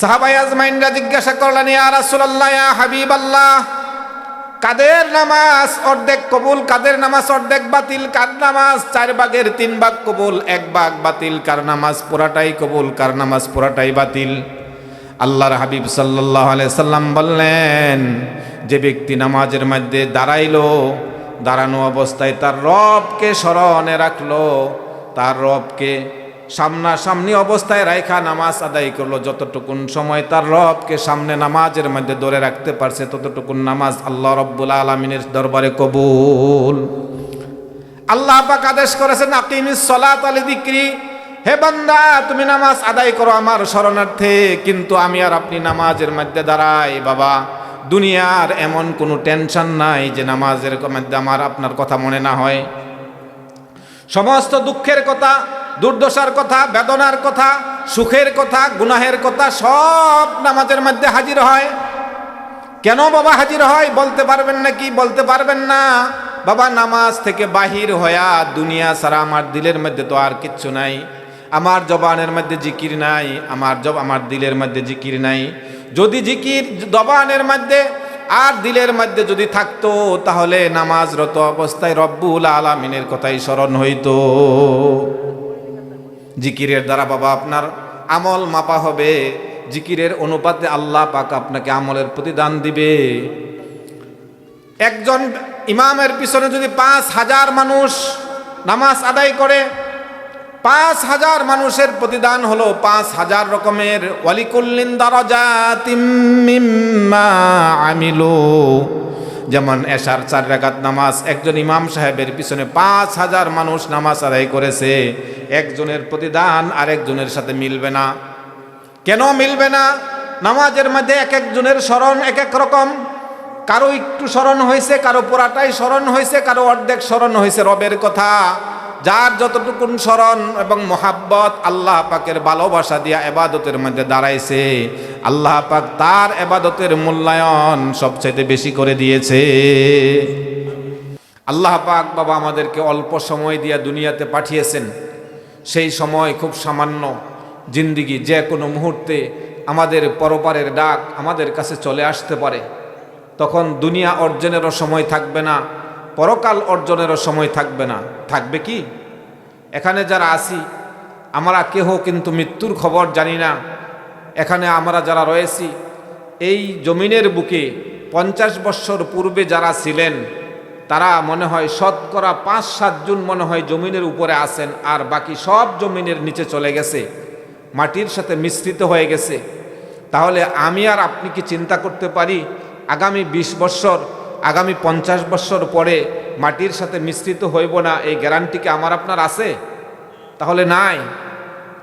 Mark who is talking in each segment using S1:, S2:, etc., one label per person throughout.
S1: সাহাবাই আজমাইনরা জিজ্ঞাসা করলেন, ইয়া রাসূলুল্লাহ, ইয়া হাবিবাল্লাহ, কাদের নামাজ অর্ধেক কবুল, কাদের নামাজ অর্ধেক বাতিল, কার নামাজ চার ভাগের তিন ভাগ কবুল, এক ভাগ বাতিল, কার নামাজ পুরাটাই কবুল, কার নামাজ পুরাটাই বাতিল? আল্লাহর হাবিব সাল্লাহ সাল্লাম বললেন, যে ব্যক্তি নামাজের মধ্যে দাঁড়াইলো, দাঁড়ানো অবস্থায় তার রবকে স্মরণে রাখল, তার রবকে সামনাসামনি অবস্থায় রাইখা নামাজ আদায় করল। যতটুকুন সময় তার রবকে সামনে নামাজের মধ্যে ধরে রাখতে পারছে, ততটুকুন নামাজ আল্লাহ রব্বুল আলমিনের দরবারে কবুল। আল্লাহ পাক আদেশ করেছেন, আকিমিস সলাত আলি দিক্রি হে বান্দা, তুমি নামাজ আদায় করো আমার শরণার্থে, কিন্তু আমি আর আপনি নামাজের মধ্যে দাঁড়াই, বাবা। দুনিয়ার এমন কোনো টেনশন নাই যে নামাজের মধ্যে আমার আপনার কথা মনে না হয়। সমস্ত দুঃখের কথা দুর্দশার কথা, বেদনার কথা, সুখের কথা, গুনাহের কথা সব নামাজের মধ্যে হাজির হয়। কেন বাবা হাজির হয়? বলতে পারবেন না কি বলতে পারবেন না। বাবা, নামাজ থেকে বাহির হয়া দুনিয়া সারা আমার দিলের মধ্যে তো আর কিচ্ছু নাই। আমার জবানের মধ্যে জিকির নাই, আমার জব, আমার দিলের মধ্যে জিকির নাই। যদি জিকির জবানের মধ্যে আর দিলের মধ্যে যদি থাকতো, তাহলে নামাজরত অবস্থায় রব্বুল আলামিনের কথাই স্মরণ হইতো। জিকিরের দ্বারা, বাবা, আপনার আমল মাপা হবে। জিকিরের অনুপাতে আল্লাহ পাক আপনাকে আমলের প্রতিদান দিবে। একজন ইমামের পিছনে যদি পাঁচ হাজার মানুষ নামাজ আদায় করে, পাঁচ হাজার মানুষের প্রতিদান হলো পাঁচ হাজার রকমের ওয়ালিকুল্লিন আমিলু। যেমন এশার চার রাকাত নামাজ, একজন ইমাম সাহেবের পিছনে পাঁচ হাজার মানুষ নামাজ আদায় করেছে। একজনের প্রতিদান আরেকজনের সাথে মিলবে না। কেন মিলবে না? নামাজের মধ্যে এক একজনের স্মরণ এক এক রকম। কারও একটু স্মরণ হয়েছে, কারও পুরাটাই স্মরণ হয়েছে, কারও অর্ধেক স্মরণ হয়েছে রবের কথা। যার যতটুকুন স্মরণ এবং মোহাব্বত আল্লাহ পাকের ভালোবাসা দিয়া এবাদতের মধ্যে দাঁড়াইছে, আল্লাহ পাক তার এবাদতের মূল্যায়ন সবচেয়ে বেশি করে দিয়েছে। আল্লাহ পাক বাবা আমাদেরকে অল্প সময় দিয়া দুনিয়াতে পাঠিয়েছেন। সেই সময় খুব সামান্য জিন্দিগি, যে কোনো মুহূর্তে আমাদের পরপারের ডাক আমাদের কাছে চলে আসতে পারে। তখন দুনিয়া অর্জনেরও সময় থাকবে না, পরকাল অর্জনেরও সময় থাকবে না। থাকবে কি? এখানে যারা আসি আমরা কেহ কিন্তু মৃত্যুর খবর জানি না। এখানে আমরা যারা রয়েছি, এই জমিনের বুকে পঞ্চাশ বৎসর পূর্বে যারা ছিলেন তারা মনে হয় শতকরা পাঁচ সাতজন মনে হয় জমিনের উপরে আসেন আর বাকি সব জমিনের নিচে চলে গেছে। মাটির সাথে মিশ্রিত হয়ে গেছে। তাহলে আমি আর আপনি কি চিন্তা করতে পারি, আগামী ২০ বৎসর আগামী পঞ্চাশ বৎসর পরে মাটির সাথে মিশ্রিত হইব না, এই গ্যারান্টি কি আমার আপনার আছে? তাহলে নাই।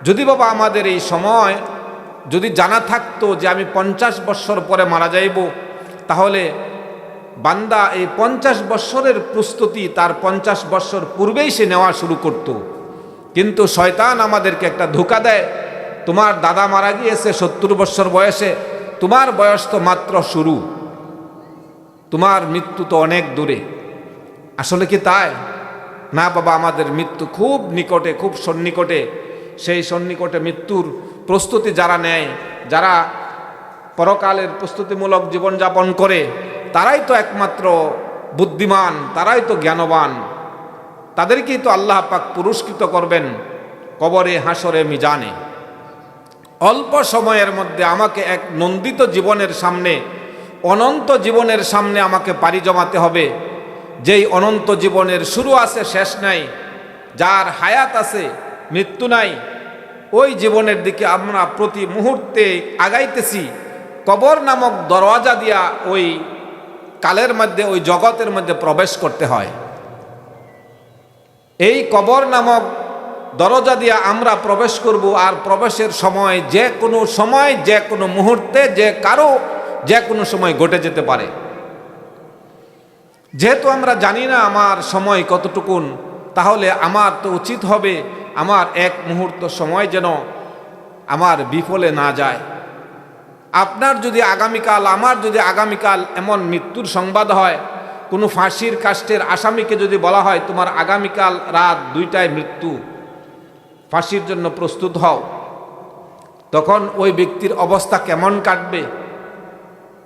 S1: যদি বাবা আমাদের এই সময় যদি জানা থাকতো যে আমি পঞ্চাশ বৎসর পরে মারা যাইব, তাহলে বান্দা এই পঞ্চাশ বৎসরের প্রস্তুতি, তার পঞ্চাশ বৎসর পূর্বেই সে নেওয়া শুরু করত। কিন্তু শয়তান আমাদেরকে একটা ধোকা দেয়, তোমার দাদা মারা গিয়েছে সত্তর বৎসর বয়সে, তোমার বয়স তো মাত্র শুরু। তোমার মৃত্যু তো অনেক দূরে। আসলে কি তাই? না বাবা, আমাদের মৃত্যু খুব নিকটে, খুব সন্নিকটে। সেই সন্নিকটে মৃত্যুর প্রস্তুতি যারা নেয়, যারা পরকালের প্রস্তুতিমূলক জীবনযাপন করে তারাই তো একমাত্র বুদ্ধিমান, তারাই তো জ্ঞানবান। তাদেরকেই তো আল্লাহ পাক পুরস্কৃত করবেন কবরে হাসরে মিজানে। অল্প সময়ের মধ্যে আমাকে এক নন্দিত জীবনের সামনে, অনন্ত জীবনের সামনে আমাকে পাড়ি জমাতে হবে। যেই অনন্ত জীবনের শুরু আছে, শেষ নাই, যার হায়াত আছে, মৃত্যু নাই, ওই জীবনের দিকে আমরা প্রতি মুহূর্তে আগাইতেছি। কবর নামক দরওয়াজা দিয়া ওই কালের মধ্যে, ওই জগতের মধ্যে প্রবেশ করতে হয়। এই কবর নামক দরজা দিয়ে আমরা প্রবেশ করব আর প্রবেশের সময় যে কোনো সময়, যে কোনো মুহূর্তে, যে কারও, যে কোনো সময় ঘটে যেতে পারে। যেহেতু আমরা জানি না আমার সময় কতটুকুন, তাহলে আমার তো উচিত হবে আমার এক মুহূর্ত সময় যেন আমার বিফলে না যায়। আপনার যদি আগামীকাল, আমার যদি আগামীকাল এমন মৃত্যুর সংবাদ হয়, কোনো ফাঁসির কাষ্টের আসামিকে যদি বলা হয়, তোমার আগামীকাল রাত দুইটায় মৃত্যু, ফাঁসির জন্য প্রস্তুত হও, তখন ওই ব্যক্তির অবস্থা কেমন কাটবে?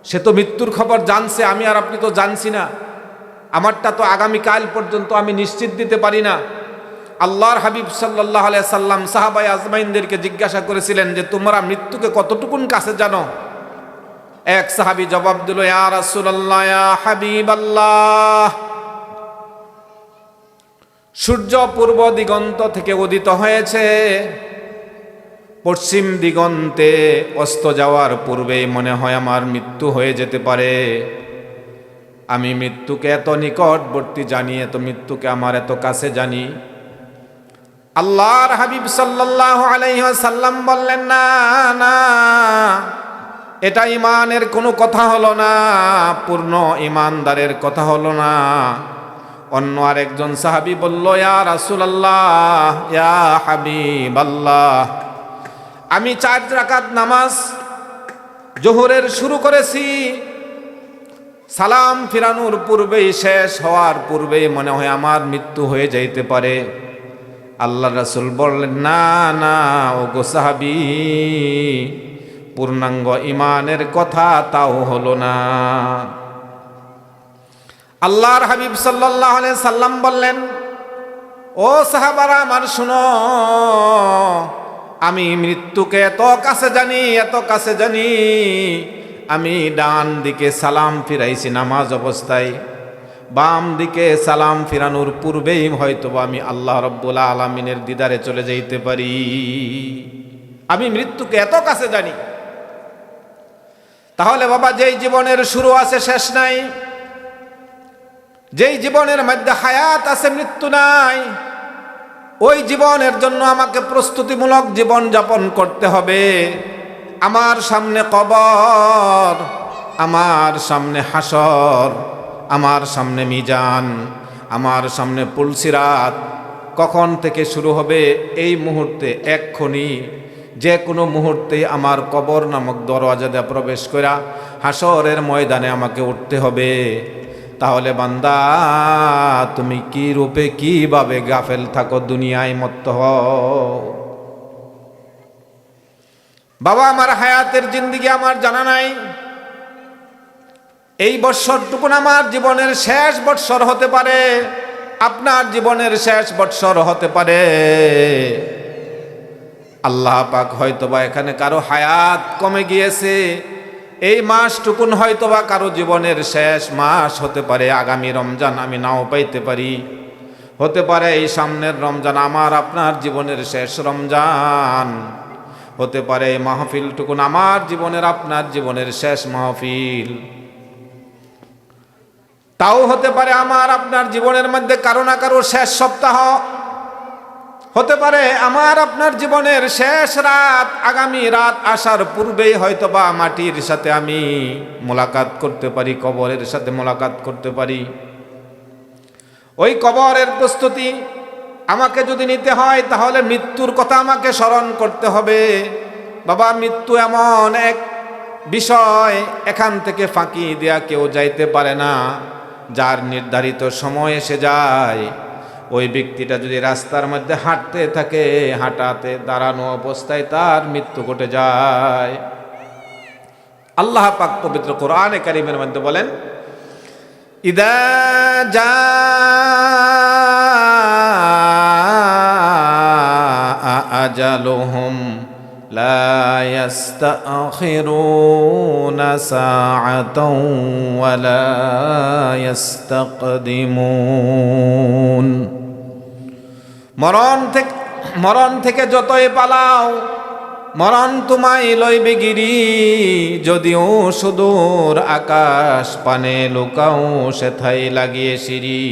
S1: সে তো মৃত্যুর খবর জানছে, আমি আর আপনি তো জানছি না। আমারটা তো আগামীকাল পর্যন্ত আমি নিশ্চিত দিতে পারি না। আল্লাহর হাবিব সাল্লাহ সাল্লাম সাহাবাই আজমাইনদেরকে জিজ্ঞাসা করেছিলেন যে, তোমরা মৃত্যুকে কতটুকুন কাছে জানো? এক সাহাবি জবাব দিল, ইয়া রাসূলুল্লাহ সূর্য পূর্ব দিগন্ত থেকে উদিত হয়েছে। পশ্চিম দিগন্তে অস্ত যাওয়ার পূর্বেই মনে হয় আমার মৃত্যু হয়ে যেতে পারে। আমি মৃত্যুকে এত নিকটবর্তী জানি, এত মৃত্যুকে আমার এত কাছে জানি। আল্লাহর হাবিব সাল্লাহ আলাইসাল্লাম বললেন, না না, এটা ইমানের কোনো কথা হলো না, পূর্ণ ইমানদারের কথা হলো না। অন্য আরেকজন সাহাবি বলল, ইয়া রাসুল আল্লাহ ইয়া হাবিব আল্লাহ আমি চার রাকাত নামাজ জোহরের শুরু করেছি, সালাম ফিরানোর পূর্বেই শেষ হওয়ার পূর্বেই মনে হয় আমার মৃত্যু হয়ে যাইতে পারে। আল্লাহ রাসুল বললেন, না না ও গো সাহাবি, পূর্ণাঙ্গ ইমানের কথা তাও হলো না। আল্লাহর হাবিব সাল্লাহ সাল্লাম বললেন, ও সাহাবারা, আমার শুনো, আমি মৃত্যুকে এত কাছে জানি, এত কাছে জানি, আমি ডান দিকে সালাম ফিরাইছি নামাজ অবস্থায়। বাম দিকে সালাম ফিরানোর পূর্বেই হয়তো আমি আল্লাহ রব্বুল আলমিনের দিদারে চলে যাইতে পারি। আমি মৃত্যুকে এত কাছে জানি। তাহলে বাবা, যেই জীবনের শুরু আছে, শেষ নাই। যেই জীবনের মধ্যে হায়াত আছে, মৃত্যু নাই। ওই জীবনের জন্য আমাকে প্রস্তুতিমূলক জীবন যাপন করতে হবে। আমার সামনে কবর, আমার সামনে হাসর। আমার সামনে মিজান, আমার সামনে পুলসিরাত। কখন থেকে শুরু হবে এই মুহূর্তে এক্ষুনি? যে কোনো মুহূর্তে আমার কবর নামক দরওয়াজা দিয়ে প্রবেশ করা হাসরের ময়দানে আমাকে উঠতে হবে। তাহলে বান্দা, তুমি কি রূপে কীভাবে গাফেল থাকো দুনিয়ায় মত্ত বাবা, আমার হায়াতের জিন্দিগি আমার জানা নাই। এই বৎসরটুকুন আমার জীবনের শেষ বৎসর হতে পারে। আপনার জীবনের শেষ বৎসর হতে পারে। আল্লাহ পাক হয়তোবা এখানে কারও হায়াত কমে গিয়েছে। এই মাসটুকুন হয়তোবা কারও জীবনের শেষ মাস হতে পারে। আগামী রমজান আমি নাও পাইতে পারি। হতে পারে এই সামনের রমজান আমার, আপনার জীবনের শেষ রমজান। হতে পারে এই মাহফিলটুকুন আমার জীবনের, আপনার জীবনের শেষ মাহফিল। তাও হতে পারে আমার আপনার জীবনের মধ্যে কারও না কারও শেষ সপ্তাহ। হতে পারে আমার আপনার জীবনের শেষ রাত, আগামী রাত আসার পূর্বেই হয়তো বা মাটির সাথে আমি মোলাকাত করতে পারি, কবরের সাথে মোলাকাত করতে পারি। ওই কবরের প্রস্তুতি আমাকে যদি নিতে হয়, তাহলে মৃত্যুর কথা আমাকে স্মরণ করতে হবে। বাবা, মৃত্যু এমন এক বিষয়, এখান থেকে ফাঁকি দেয়া কেউ যাইতে পারে না। যার নির্ধারিত সময় এসে যায়, ওই ব্যক্তিটা যদি রাস্তার মধ্যে হাঁটতে থাকে, হাঁটাতে দাঁড়ানো অবস্থায় তার মৃত্যু ঘটে যায়। আল্লাহ পাক পবিত্র কোরআনে কারিমের মধ্যে বলেন, ইদা যা আজালুহুম لا يستأخرون ساعة ولا يستقدمون মরণ থেকে মরণ থেকে যতই পালাও মরণ তোমায় লইবে গিরি যদিও সুদূর আকাশ পানে লুকাও সেথাই লাগিয়ে সিঁড়ি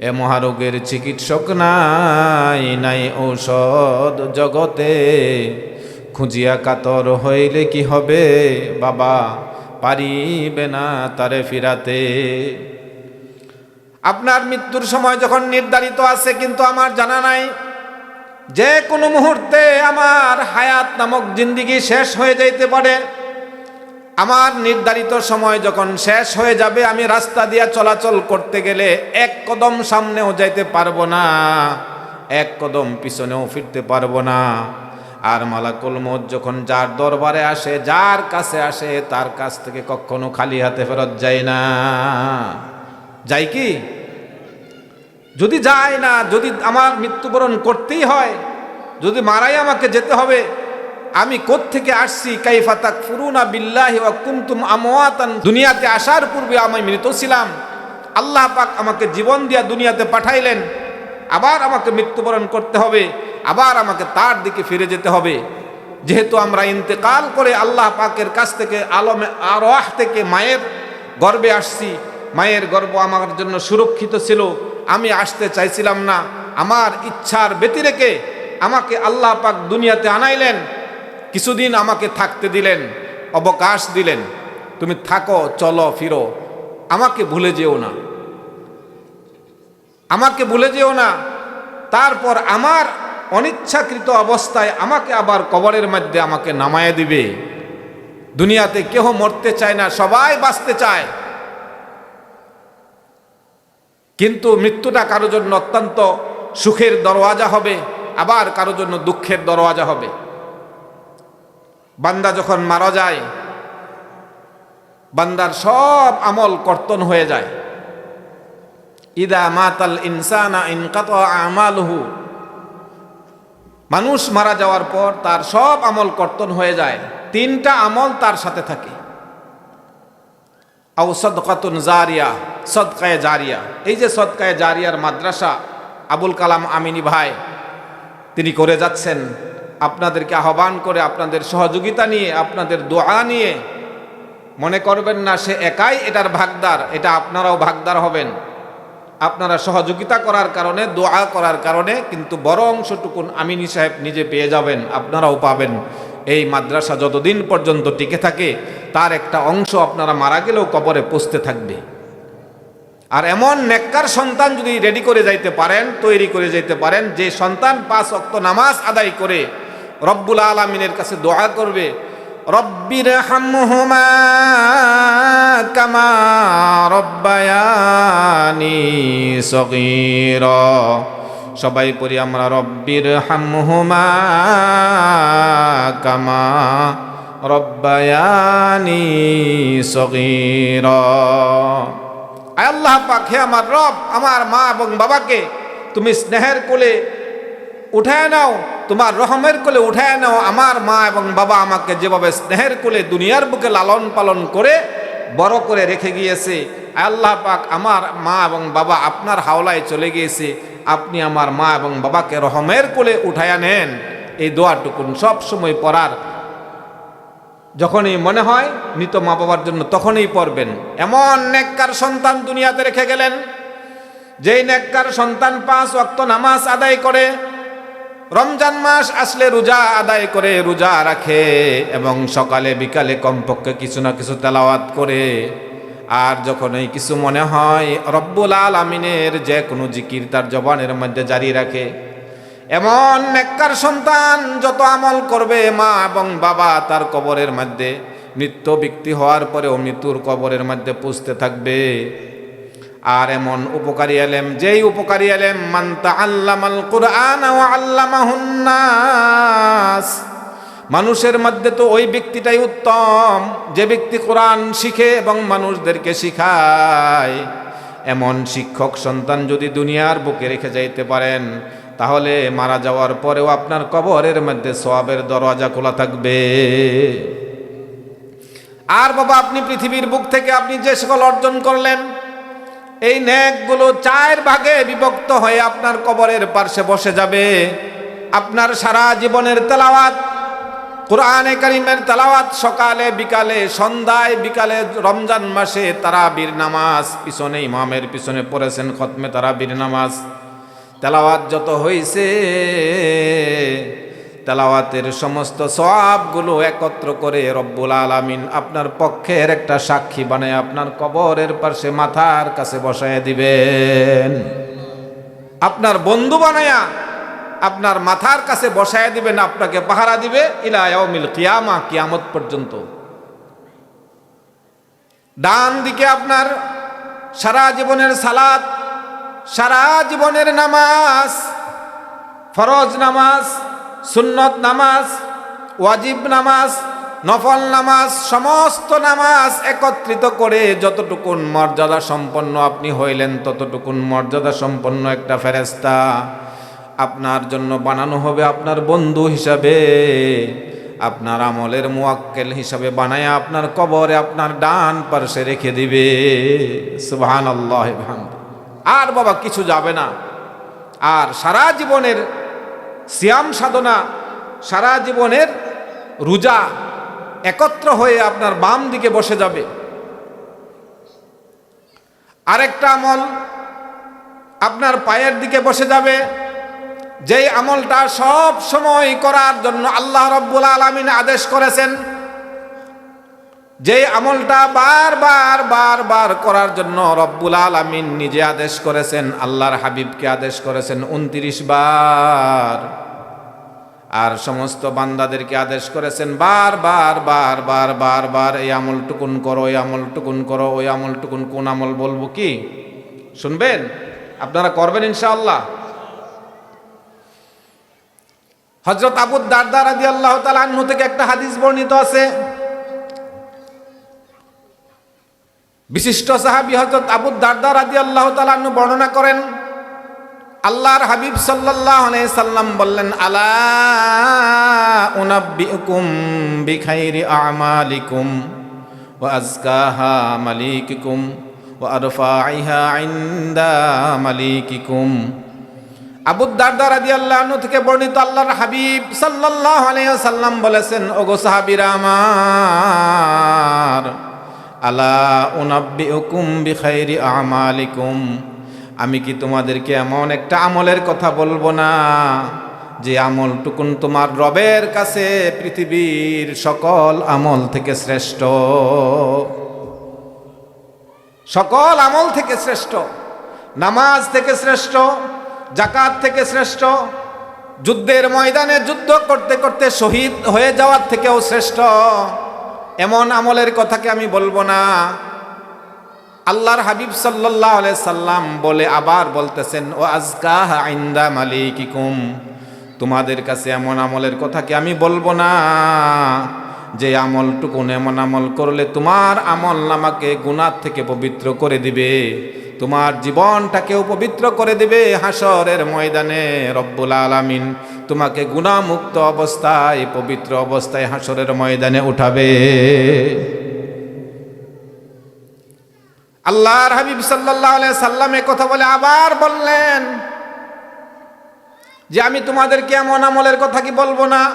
S1: এ মহারোগের চিকিৎসক নাই নাই ঔষধ জগতে খুঁজিয়া কাতর হইলে কি হবে? বাবা, পারিবে না তারে ফিরাতে। আপনার মৃত্যুর সময় যখন নির্ধারিত আছে, কিন্তু আমার জানা নাই। যে কোনো মুহূর্তে আমার হায়াত নামক জিন্দিগি শেষ হয়ে যাইতে পারে। আমার নির্ধারিত সময় যখন শেষ হয়ে যাবে, আমি রাস্তা দিয়ে চলাচল করতে গেলে এক কদম সামনেও যাইতে পারব না, এক কদম পিছনেও ফিরতে পারব না। আর মালাকুল মত যখন যার দরবারে আসে, যার কাছে আসে, তার কাছ থেকে কখনো খালি হাতে ফেরত যায় না। যাই কি? যদি যায় না, যদি আমার মৃত্যুবরণ করতেই হয়, যদি মারাই আমাকে যেতে হবে, আমি থেকে আসছি? কাইফা তাক ফুরুনা বিল্লাহি ওয়া কুনতুম আমওয়াতান। দুনিয়াতে আসার পূর্বে আমি মৃত ছিলাম। আল্লাহ পাক আমাকে জীবন দিয়া দুনিয়াতে পাঠাইলেন। আবার আমাকে মৃত্যুবরণ করতে হবে। আবার আমাকে তার দিকে ফিরে যেতে হবে। যেহেতু আমরা ইন্তেকাল করে আল্লাহ পাকের কাছ থেকে আলমে আরোয়াহ থেকে মায়ের গর্বে আসছি। মায়ের গর্ব আমার জন্য সুরক্ষিত ছিল। আমি আসতে চাইছিলাম না। আমার ইচ্ছার ব্যতিরেকে আমাকে আল্লাহ পাক দুনিয়াতে আনাইলেন। কিছুদিন আমাকে থাকতে দিলেন, অবকাশ দিলেন। তুমি থাকো, চলো, ফিরো। আমাকে ভুলে যেও না। আমাকে ভুলে যেও না। তারপর আমার অনিচ্ছাকৃত অবস্থায় আমাকে আবার কবরের মধ্যে আমাকে নামায় দিবে। দুনিয়াতে কেহ মরতে চায় না, সবাই বাঁচতে চায়। কিন্তু মৃত্যুটা কারোর জন্য অত্যন্ত সুখের দরওয়াজা হবে, আবার কারোর জন্য দুঃখের দরওয়াজা হবে। বান্দা যখন মারা যায়, বান্দার সব আমল কর্তন হয়ে যায়। ইদা মাতাল ইনসানা ইনকাত আমালহু। মানুষ মারা যাওয়ার পর তার সব আমল কর্তন হয়ে যায়, তিনটা আমল তার সাথে থাকে। আউ সদকাতুন জারিয়া, সদকায়ে জারিয়া। এই যে সদকায়ে জারিয়ার মাদ্রাসা, আবুল কালাম আমিনী ভাই, তিনি করে যাচ্ছেন। আপনাদেরকে আহ্বান করে আপনাদের সহযোগিতা নিয়ে, আপনাদের দোয়া নিয়ে। মনে করবেন না, সে একাই এটার ভাগদার, এটা আপনারাও ভাগদার হবেন। আপনারা সহযোগিতা করার কারণে, দোয়া করার কারণে, কিন্তু বড় অংশটুকুন আমিনী সাহেব নিজে পেয়ে যাবেন, আপনারাও পাবেন। এই মাদ্রাসা যতদিন পর্যন্ত টিকে থাকে, তার একটা অংশ আপনারা মারা গেলেও কবরে পুষতে থাকবে। আর এমন নেককার সন্তান যদি রেডি করে যাইতে পারেন, তৈরি করে যাইতে পারেন, যে সন্তান পাঁচ অক্ত নামাজ আদায় করে রব্বুল আলমিনের কাছে দোয়া করবে রব্বির হামহুমা কামা রব্বায়ানি সগীর। সবাই পড়ি আমরা রব্বির হামহুমা কামা রব্বায়ানি সগীর। আল্লাহ হে আমার রব, আমার মা এবং বাবাকে তুমি স্নেহের কোলে উঠায় নাও, তোমার রহমের কোলে উঠায় নাও, আমার মা এবং বাবা আমাকে যেভাবে স্নেহের কোলে দুনিয়ার বুকে লালন পালন করে বড় করে রেখে গিয়েছে, আল্লাহ পাক আমার মা এবং বাবা আপনার হাওলায় চলে গিয়েছে, আপনি আমার মা এবং বাবাকে রহমের কোলে উঠায়া নেন। এই দোয়াটুকুন সব সময় পড়ার যখনই মনে হয়, মৃত মা বাবার জন্য তখনই পড়বেন। এমন নেককার সন্তান দুনিয়াতে রেখে গেলেন, যেই নেককার সন্তান পাঁচ অক্ত নামাজ আদায় করে রমজান মাস আসলে রোজা আদায় করে রোজা রাখে এবং সকালে বিকালে কমপক্ষে কিছু না কিছু তেলাওয়াত করে। আর যখন এই কিছু মনে হয়, রব্বুল আলমিনের যে কোনো জিকির তার জবানের মধ্যে জারি রাখে। এমন নেককার সন্তান যত আমল করবে মা এবং বাবা তার কবরের মধ্যে মৃত্যু ব্যক্তি হওয়ার পরেও মৃত্যুর কবরের মধ্যে পুষতে থাকবে। আর এমন উপকারী এলেম যেই উপকারী এলেম মান্তা আল্লামাল কুরআন ও আল্লামাহুন্নাস। মানুষের মধ্যে তো ওই ব্যক্তিটাই উত্তম, যে ব্যক্তি কোরআন শিখে এবং মানুষদেরকে শিখায়। এমন শিক্ষক সন্তান যদি দুনিয়ার বুকে রেখে যাইতে পারেন, তাহলে মারা যাওয়ার পরেও আপনার কবরের মধ্যে সোয়াবের দরওয়াজা খোলা থাকবে। আর বাবা, আপনি পৃথিবীর বুক থেকে আপনি যে সকল অর্জন করলেন এই ন্যাকগুলো চার ভাগে বিভক্ত হয়ে আপনার কবরের পার্শ্বে বসে যাবে। আপনার সারা জীবনের তেলাওয়াত, কোরআনে করিমের তেলাওয়াত সকালে, বিকালে, সন্ধ্যায়, বিকালে, রমজান মাসে তারাবির নামাজ, পিছনে ইমামের পিছনে পড়েছেন খতমে তারাবির নামাজ। তেলাওয়াত যত হইছে তেলাওয়াতের সমস্ত সবগুলো একত্র করে রব্বুল আলামিন আপনার পক্ষের একটা সাক্ষী বানায় আপনার কবরের পাশে মাথার কাছে বসায় দিবেন। আপনার বন্ধু বানায়া আপনার মাথার কাছে বসায় দিবেন, আপনাকে পাহারা দিবে ইলায়ামিল কিয়ামা, কিয়ামত পর্যন্ত। ডান দিকে আপনার সারা জীবনের সালাত, সারা জীবনের নামাজ, ফরজ নামাজ সুন্নত নামাজ, ওয়াজিব নামাজ, নফল নামাজ, সমস্ত নামাজ একত্রিত করে যতটুকুন মর্যাদা সম্পন্ন আপনি হইলেন, ততটুকুন মর্যাদা সম্পন্ন একটা ফেরেস্তা আপনার জন্য বানানো হবে আপনার বন্ধু হিসাবে, আপনার আমলের মোয়াক্কেল হিসাবে বানায় আপনার কবরে আপনার ডান পার্শ্বে রেখে দিবে। সুবহান আল্লাহ আর বাবা, কিছু যাবে না। আর সারা জীবনের সিয়াম সাধনা সারা জীবনের রোজা একত্র হয়ে আপনার বাম দিকে বসে যাবে। আরেকটা আমল আপনার পায়ের দিকে বসে যাবে। যেই আমলটা সব সময় করার জন্য আল্লাহ রব্বুল আলমিন আদেশ করেছেন যেই আমলটা বারবার বারবার করার জন্য রব্বুল আলমিন নিজে আদেশ করেছেন, আল্লাহর হাবিবকে আদেশ করেছেন উনত্রিশ বার। আর সমস্ত বান্দাদেরকে আদেশ করেছেন, বার বার বার বার বার বার, এই আমলটুকুন করো, এই আমলটুকুন করো, ওই আমলটুকুন কোন আমল বলব কি? শুনবেন? আপনারা করবেন ইনশাআল্লাহ। হজরত আবু দারদা রাদি আল্লাহ তালু থেকে একটা হাদিস বর্ণিত আছে। বিশিষ্ট সাহাবি হজরত আবু দারদা রাদি আল্লাহ তালু বর্ণনা করেন, আল্লাহর হাবিব সাল্লাহ সাল্লাম বললেন আমালিকুম ওয়া আজকাহা মালিকিকুম ওয়া আরফাইহা ইনদা মালিকিকুম। আবু দারদা রাদিয়াল্লাহু আনহু থেকে বর্ণিত আল্লাহর হাবিব আলাইহি সাল্লাম বলেছেন, ওগো সাহাবীরা আমার আলা উনাব্বি উনাব্বিউকুম বিখাইরি আমালিকুম। আমি কি তোমাদেরকে এমন একটা আমলের কথা বলব না? যে আমল টুকুন তোমার রবের কাছে পৃথিবীর সকল আমল থেকে শ্রেষ্ঠ। সকল আমল থেকে শ্রেষ্ঠ। নামাজ থেকে শ্রেষ্ঠ জাকাত থেকে শ্রেষ্ঠ, যুদ্ধের ময়দানে যুদ্ধ করতে করতে শহীদ হয়ে যাওয়ার থেকেও শ্রেষ্ঠ। এমন আমলের কথাকে আমি বলব না। আল্লাহর হাবিব সাল্লাহ সাল্লাম বলে আবার বলতেছেন, ও আজকাহ আইন্দা মালিকিকুম। তোমাদের কাছে এমন আমলের কথা কি আমি বলব না। যে আমলটুকুন এমন আমল করলে তোমার আমল নামাকে গুনার থেকে পবিত্র করে দিবে, তোমার জীবনটাকেও পবিত্র করে দিবে হাসরের ময়দানে রব্বুল আলামিন। তোমাকে গুণামুক্ত অবস্থায়, পবিত্র অবস্থায় হাসরের ময়দানে উঠাবে। আল্লাহর হাবিব সাল্লাহ সাল্লামে কথা বলে আবার বললেন যে, আমি তোমাদেরকে এমন আমলের কথা কি বলব না?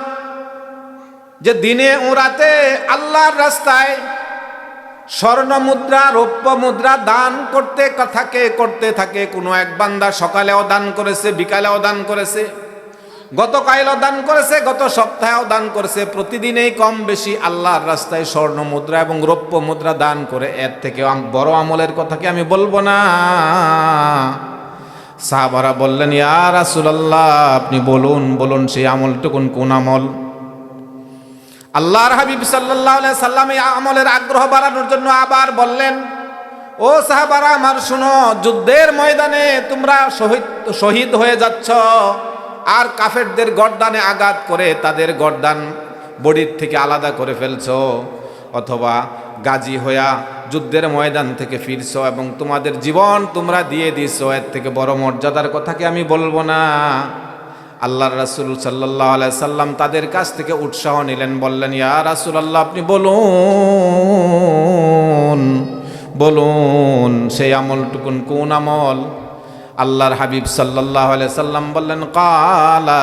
S1: যে, দিনে ও রাতে আল্লাহর রাস্তায় স্বর্ণ মুদ্রা, রৌপ্য মুদ্রা দান করতে থাকে করতে থাকে। কোনো এক বান্দা সকালেও দান করেছে, বিকালেও দান করেছে। গতকালও দান করেছে, গত সপ্তাহেও দান করেছে। প্রতিদিনেই কম বেশি আল্লাহর রাস্তায় স্বর্ণ মুদ্রা এবং রৌপ্য মুদ্রা দান করে। এর থেকে বড় আমলের কথা কি আমি বলব না? সাহাবারা বললেন, ইয়া রাসূলুল্লাহ, আপনি বলুন বলুন সেই আমলটুকুন কোন আমল? আল্লাহর হাবিব সাল্লাহ সাল্লাম এই আমলের আগ্রহ বাড়ানোর জন্য আবার বললেন, ও সাহাবারা, আমার শুনো, যুদ্ধের ময়দানে তোমরা শহীদ শহীদ হয়ে যাচ্ছ। আর কাফেরদের গর্দানে আঘাত করে তাদের গর্দান বডির থেকে আলাদা করে ফেলছ। অথবা গাজী হইয়া যুদ্ধের ময়দান থেকে ফিরছ এবং তোমাদের জীবন তোমরা দিয়ে দিছ এর থেকে বড় মর্যাদার কথাকে আমি বলব না? আল্লাহর রাসুল সাল্লাহ সাল্লাম তাদের কাছ থেকে উৎসাহ নিলেন, বললেন, ইয়া রাসুল আল্লাহ আপনি বলুন বলুন, সেই আমলটুকুন কোন আমল? আল্লাহর হাবিব সাল্লাহ সাল্লাম বললেন, কালা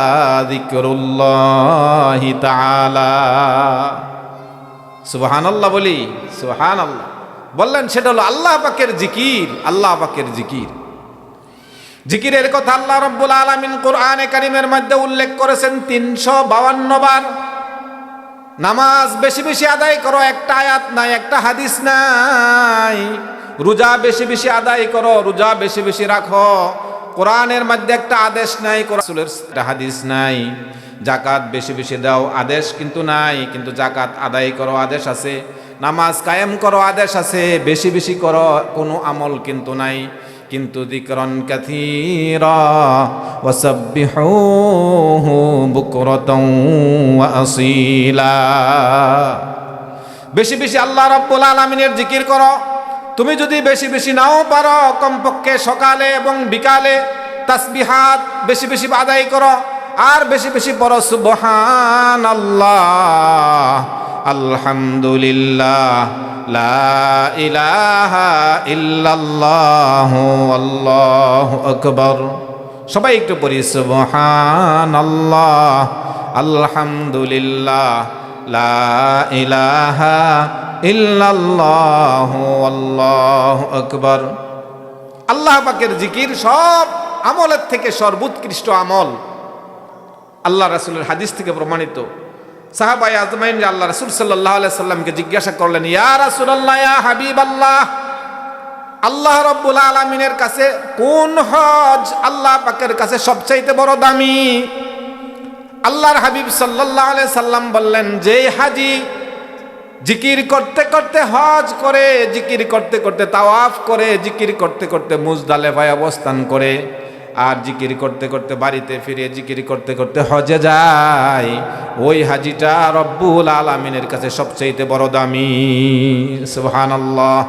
S1: আল্লাহ বলি সুবহান আল্লাহ বললেন, সেটা হলো আল্লাহ পাকের জিকির, আল্লাহ পাকের জিকির। জিকিরের কথা আল্লাহ রব্বুল আলমিন কোরআনে কারিমের মধ্যে উল্লেখ করেছেন, তিনশো বাউান্ন বার। নামাজ বেশি বেশি আদায় করো, একটা আয়াত নাই, একটা হাদিস নাই। রোজা বেশি বেশি আদায় করো, রোজা বেশি বেশি রাখো। কোরআনের মধ্যে একটা আদেশ নাই, কোরআনের হাদিস নাই। জাকাত বেশি বেশি দাও, আদেশ কিন্তু নাই, কিন্তু জাকাত আদায় করো, আদেশ আছে। নামাজ কায়েম করো, আদেশ আছে। বেশি বেশি করো, কোনো আমল কিন্তু নাই। কিন্তু দিকরন কাথীরা বেশি বেশি আল্লাহ রাব্বুল আলামিনের জিকির করো। তুমি যদি বেশি বেশি নাও পারো, কমপক্ষে সকালে এবং বিকালে তাসবিহাত বেশি বেশি আদায় করো। আর বেশি বেশি পড়ো সুবহান আল্লাহ আলহামদুলিল্লাহ, লা ইলাহা ইল্লাল্লাহ, আল্লাহু আকবার। সবাই একটু পড়ি সুবহান আল্লাহ আলহামদুলিল্লাহ, লা ইলাহা ইল্লাল্লাহ আল্লাহু আকবার। আল্লাহ পাকের জিকির সব আমলের থেকে সর্বোৎকৃষ্ট আমল। আল্লাহ রাসূলের হাদিস থেকে প্রমাণিত। সাহাবাই আজমাইন আল্লাহ রাসূল আলাইহি সাল্লামকে জিজ্ঞাসা করলেন, ইয়া রাসূলুল্লাহ, ইয়া হাবিবাল্লাহ, আল্লাহ রব্বুল আলমিনের কাছে কোন হজ আল্লাহ পাকের কাছে সবচাইতে বড় দামি? আল্লাহর হাবিব সাল্লাহ সাল্লাম বললেন, যে হাজি জিকির করতে করতে হজ করে, জিকির করতে করতে তাওয়াফ করে, জিকির করতে করতে মুজদালে ভাই অবস্থান করে, আর জিকির করতে করতে বাড়িতে ফিরে জিকির করতে করতে হজে যায়। ওই হাজিটা রব্বুল আলমিনের কাছে সবচাইতে বড় দামি। সুবহানাল্লাহ।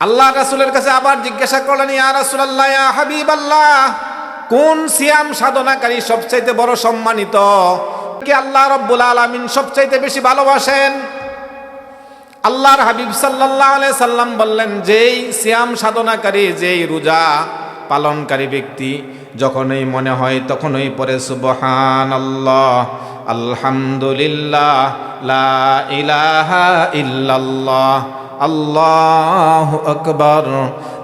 S1: আল্লাহ আল্লাহ রাসুলের কাছে আবার জিজ্ঞাসা করলেন, ইয়া রাসূলুল্লাহ, ইয়া হাবিবাল্লাহ, কোন সিয়াম সাধনাকারী সবচাইতে বড় সম্মানিত? কে আল্লাহ রব্বুল আলামিন সবচাইতে বেশি ভালোবাসেন। আল্লাহর হাবিব সাল্লাল্লাহু আলাইহি সাল্লাম বললেন, যেই সিয়াম সাধনাকারী, যেই রোজা পালনকারী ব্যক্তি যখনই মনে হয় তখনই পরে সুবহান আল্লাহ আলহামদুলিল্লাহ, লা ইলাহা ইল্লাল্লাহ আল্লাহ আকবর।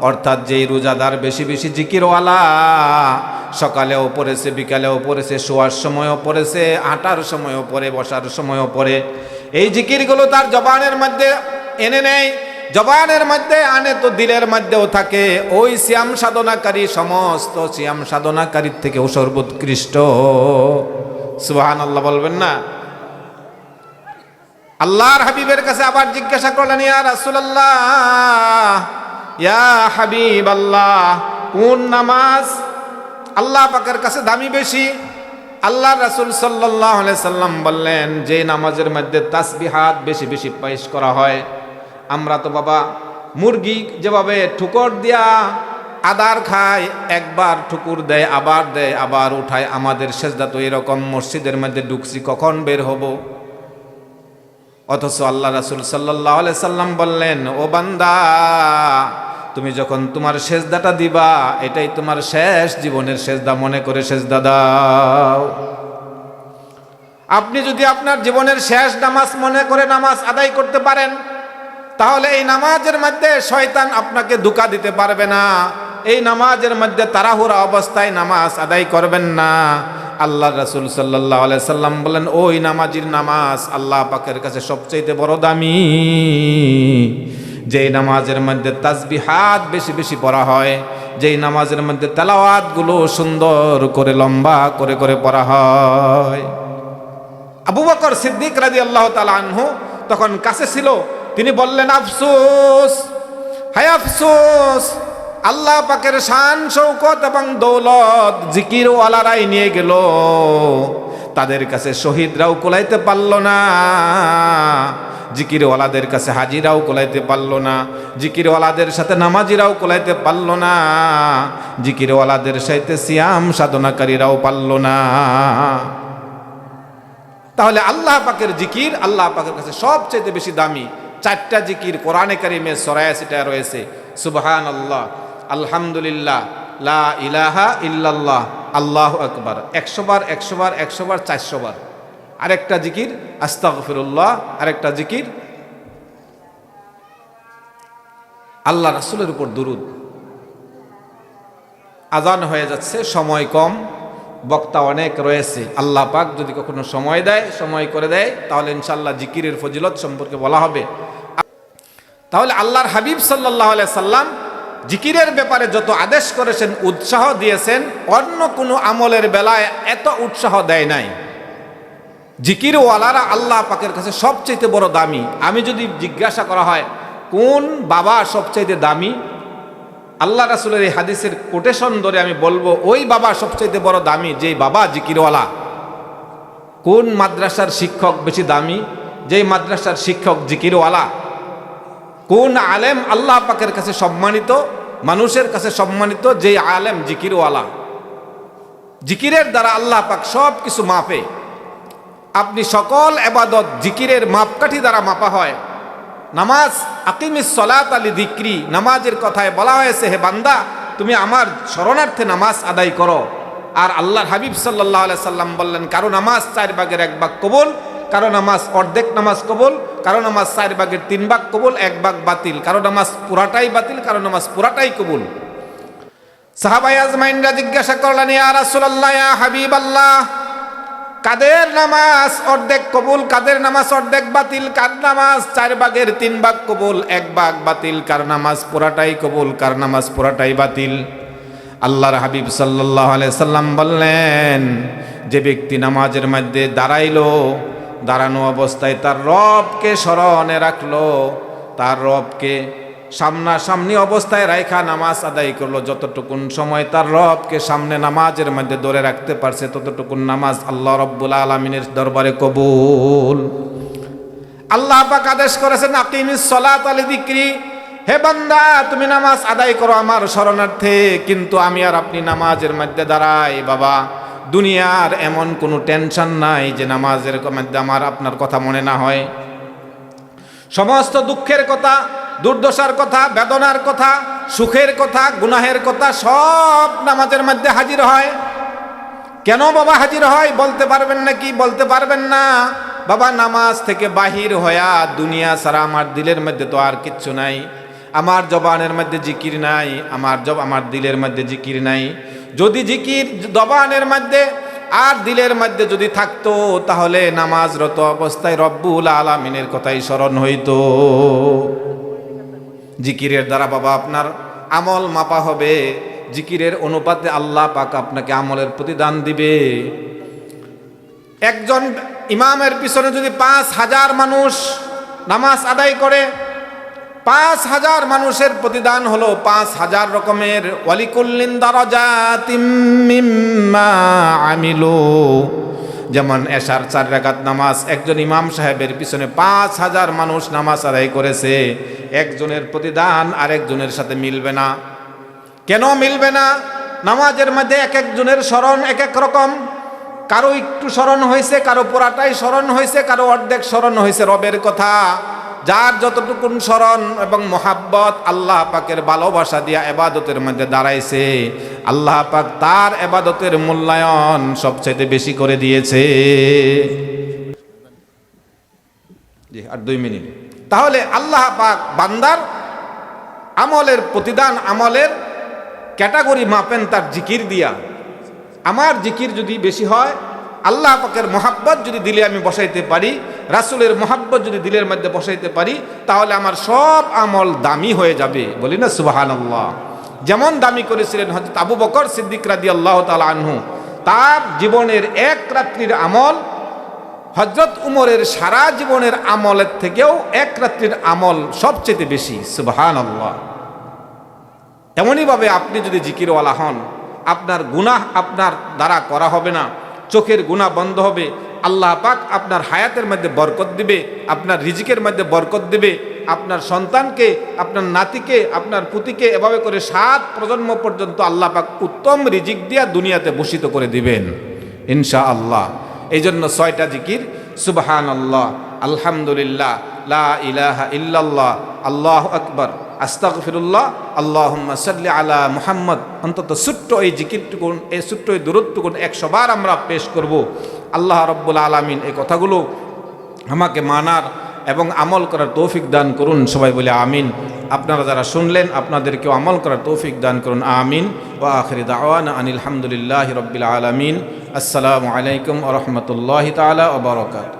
S1: অর্থাৎ যেই রোজাদার বেশি বেশি জিকিরওয়ালা, সকালেও পড়েছে, বিকালেও পড়েছে, শোয়ার সময়ও পড়েছে আটার সময়ও পড়ে, বসার সময়ও পড়ে। এই জিকিরগুলো তার জবানের মধ্যে এনে নেয়। জবানের মধ্যে আনে তো দিলের মধ্যেও থাকে। ওই শ্যাম সাধনাকারী, সমস্ত শ্যাম সাধনাকারীর থেকেও সর্বোৎকৃষ্ট। সুবাহান আল্লাহ বলবেন না? আল্লাহর হাবিবের কাছে আবার জিজ্ঞাসা করলেন, ইয়া রাসূলুল্লাহ, ইয়া হাবিব আল্লাহ কোন নামাজ আল্লাহ পাকের কাছে দামি বেশি? আল্লাহ রাসূল আলাইহি সাল্লাম বললেন, যে নামাজের মধ্যে তাসবিহাত বেশি বেশি পেশ করা হয়। আমরা তো বাবা মুরগি যেভাবে ঠুকর দিয়া আদার খায় একবার ঠুকুর দেয়, আবার দেয়, আবার উঠায়, আমাদের সেজদা তো এরকম মসজিদের মধ্যে ঢুকছি, কখন বের হব? অথচ আল্লাহ রাসুল সাল্লাহ সাল্লাম বললেন, ও বান্দা, তুমি যখন তোমার সেজদাটা দিবা, এটাই তোমার শেষ জীবনের সেজদা, মনে করে সেজদা দাও। আপনি যদি আপনার জীবনের শেষ নামাজ মনে করে নামাজ আদায় করতে পারেন, তাহলে এই নামাজের মধ্যে শয়তান আপনাকে ধোকা দিতে পারবে না। এই নামাজের মধ্যে তাড়াহুড়া অবস্থায় নামাজ আদায় করবেন না। আল্লাহ রাসুল সাল্লাহ সাল্লাম বলেন, ওই নামাজির নামাজ আল্লাহ পাকের কাছে সবচেয়ে বড় দামি। যেই নামাজের মধ্যে তাজবি হাত বেশি বেশি পড়া হয়, যেই নামাজের মধ্যে তেলাওয়াতগুলো সুন্দর করে লম্বা করে করে পড়া হয়। আবু বকর সিদ্দিক রাজি আল্লাহ আনহু তখন কাছে ছিল, তিনি বললেন, আফসোস, হায় আফসোস আল্লাহ পাকের শান, শৌকত এবং দৌলত জিকির ওয়ালারাই নিয়ে গেল। তাদের কাছে শহীদরাও কোলাইতে পারল না, জিকিরওয়ালাদের কাছে হাজিরাও কোলাইতে পারল না, জিকিরওয়ালাদের সাথে নামাজিরাও কোলাইতে পারল না, জিকিরওয়ালাদের সাথে সিয়াম সাধনাকারীরাও পারল না। তাহলে আল্লাহ পাকের জিকির আল্লাহ পাকের কাছে সবচেয়ে বেশি দামি। চারটা জিকির কোরআনে কারিমে সরায়াসিটা রয়েছে। সুবহান আল্লাহ আলহামদুলিল্লাহ, লা ইলাহা ইল্লাল্লাহ, আল্লাহ আকবার। একশো বার একশো বার একশো বার, চারশো বার। আরেকটা জিকির, আস্তাগফিরুল্লাহ, আরেকটা জিকির, আল্লাহ রাসুলের উপর দুরুদ। আজান হয়ে যাচ্ছে, সময় কম, বক্তা অনেক রয়েছে। আল্লাহ পাক যদি কখনো সময় দেয়, সময় করে দেয়, তাহলে ইনশাল্লাহ জিকিরের ফজিলত সম্পর্কে বলা হবে। তাহলে আল্লাহর হাবিব সাল্লাহ সাল্লাম জিকিরের ব্যাপারে যত আদেশ করেছেন, উৎসাহ দিয়েছেন, অন্য কোনো আমলের বেলায় এত উৎসাহ দেয় নাই। জিকির ওয়ালারা আল্লাহ পাকের কাছে সবচেয়ে বড় দামি। আমি যদি জিজ্ঞাসা করা হয়, কোন বাবা সবচাইতে দামি? আল্লাহ রাসুলের এই হাদিসের কোটেশন ধরে আমি বলব, ওই বাবা সবচেয়ে বড় দামি, যেই বাবা জিকিরওয়ালা। কোন মাদ্রাসার শিক্ষক বেশি দামি? যেই মাদ্রাসার শিক্ষক জিকিরওয়ালা। কোন আলেম আল্লাহ পাকের কাছে সম্মানিত, মানুষের কাছে সম্মানিত যে আলেম জিকিরওয়ালা। জিকিরের দ্বারা আল্লাহ পাক সব কিছু মাপে। আপনি সকল এবাদত জিকিরের মাপকাঠি দ্বারা মাপা হয়। নামাজ, আকিমিস সলাত আলী দিক্রি নামাজের কথায় বলা হয়েছে, হে বান্দা, তুমি আমার শরণার্থে নামাজ আদায় করো। আর আল্লাহর হাবিব সাল্লাহ সাল্লাম বললেন, কারও নামাজ চার ভাগের এক ভাগ কবুল কারও নামাজ অর্ধেক নামাজ কবুল, কারও নামাজ চার ভাগের তিন ভাগ কবুল, এক ভাগ বাতিল। কারও নামাজ পুরাটাই বাতিল, কারও নামাজ পুরাটাই কবুল। সাহাবাই আজমাইনরা জিজ্ঞাসা করলেন, ইয়া রাসূলুল্লাহ হাবিব আল্লাহ কাদের নামাজ অর্ধেক কবুল, কাদের নামাজ অর্ধেক বাতিল, কার নামাজ চার ভাগের তিন ভাগ কবুল, এক ভাগ বাতিল, কার নামাজ পুরাটাই কবুল, কার নামাজ পুরাটাই বাতিল? আল্লাহর হাবিব সাল্লাহ সাল্লাম বললেন, যে ব্যক্তি নামাজের মধ্যে দাঁড়াইলো দাঁড়ানো অবস্থায় তার রবকে স্মরণে রাখল। তার রবকে সামনাসামনি অবস্থায় রাইখা নামাজ আদায় করল। যতটুকুন সময় তার রবকে সামনে নামাজের মধ্যে ধরে রাখতে পারছে, ততটুকুন নামাজ আল্লাহ রব্বুল আলমিনের দরবারে কবুল। আল্লাহ পাক আদেশ করেছেন, আকিমিস সলাত আলী দিক্রি হে বান্দা, তুমি নামাজ আদায় করো আমার শরণার্থে, কিন্তু আমি আর আপনি নামাজের মধ্যে দাঁড়াই, বাবা। দুনিয়ার এমন কোনো টেনশন নাই যে নামাজের মধ্যে আমার আপনার কথা মনে না হয়। সমস্ত দুঃখের কথা, দুর্দশার কথা, বেদনার কথা, সুখের কথা, গুনাহের কথা সব নামাজের মধ্যে হাজির হয়। কেন বাবা হাজির হয় বলতে পারবেন না কি? বলতে পারবেন না। বাবা, নামাজ থেকে বাহির হয়া দুনিয়া সারা আমার দিলের মধ্যে তো আর কিচ্ছু নাই। আমার জবানের মধ্যে জিকির নাই, আমার জব, আমার দিলের মধ্যে জিকির নাই। যদি জিকির দবানের মধ্যে আর দিলের মধ্যে যদি থাকতো, তাহলে নামাজরত অবস্থায় রব্বুল আলমিনের কথাই স্মরণ হইতো। জিকিরের দ্বারা বাবা, আপনার আমল মাপা হবে। জিকিরের অনুপাতে আল্লাহ পাক আপনাকে আমলের প্রতিদান দিবে। একজন ইমামের পিছনে যদি পাঁচ হাজার মানুষ নামাজ আদায় করে পাঁচ হাজার মানুষের প্রতিদান হলো পাঁচ হাজার রকমের ওয়ালিকুল্লিন দরজা তিম্মিম্মা আমিলু। যেমন এশার চার রেখাত নামাজ, একজন ইমাম সাহেবের পিছনে পাঁচ হাজার মানুষ নামাজ আদায় করেছে, একজনের প্রতিদান আরেকজনের সাথে মিলবে না। কেন মিলবে না? নামাজের মধ্যে এক একজনের স্মরণ এক এক রকম। কারও একটু স্মরণ হয়েছে, কারও পুরাটাই স্মরণ হয়েছে, কারও অর্ধেক স্মরণ হয়েছে, রবের কথা। যার যতটুকুন স্মরণ এবং মোহাব্বত আল্লাহ পাকের ভালোবাসা দিয়া এবাদতের মধ্যে দাঁড়াইছে, আল্লাহ পাক তার এবাদতের মূল্যায়ন সবচাইতে বেশি করে দিয়েছে। আর দুই মিনিট। তাহলে আল্লাহ পাক বান্দার আমলের প্রতিদান আমলের ক্যাটাগরি মাপেন তার জিকির দিয়া। আমার জিকির যদি বেশি হয়, আল্লাহ পাকের মহাব্বত যদি দিলে আমি বসাইতে পারি রাসুলের মহাব্বত যদি দিলের মধ্যে বসাইতে পারি, তাহলে আমার সব আমল দামি হয়ে যাবে। বলি না সুবাহান আল্লাহ যেমন দামি করেছিলেন হজরত আবু বকর সিদ্দিক রাদি আল্লাহ তালা আনহু। তার জীবনের এক রাত্রির আমল হজরত উমরের সারা জীবনের আমলের থেকেও এক রাত্রির আমল সবচেয়ে বেশি সুবাহান আল্লাহ এমনইভাবে আপনি যদি জিকিরওয়ালা হন, আপনার গুনাহ আপনার দ্বারা করা হবে না, চোখের গুণা বন্ধ হবে আল্লাহ পাক আপনার হায়াতের মধ্যে বরকত দিবে, আপনার রিজিকের মধ্যে বরকত দিবে, আপনার সন্তানকে, আপনার নাতিকে, আপনার পুতিকে এভাবে করে সাত প্রজন্ম পর্যন্ত আল্লাহ পাক উত্তম রিজিক দিয়া দুনিয়াতে ভূষিত করে দিবেন ইনশা আল্লাহ এই জন্য ছয়টা জিকির সুবহান আল্লাহ আলহামদুলিল্লাহ, লা ইলাহা ইল্লাল্লাহ, আল্লাহ আকবর, আস্তাগফিরুল্লাহ, আল্লাহুম্মা সাল্লি আলা মুহাম্মদ। অন্তত ছোট্ট এই জিকিরটুকুন, এই ছোট্ট এই দূরত্বটুকুন একশো বার আমরা পেশ করব। আল্লাহ রব্বুল আলমিন এই কথাগুলো আমাকে মানার এবং আমল করার তৌফিক দান করুন। সবাই বলে আমিন। আপনারা যারা শুনলেন, আপনাদেরকেও আমল করার তৌফিক দান করুন। আমিন। ও আখরি দাওয়ান আনিল রব্বিল আলমিন। আসসালামু আলাইকুম রহমতুল্লাহ তালা ওবরকাত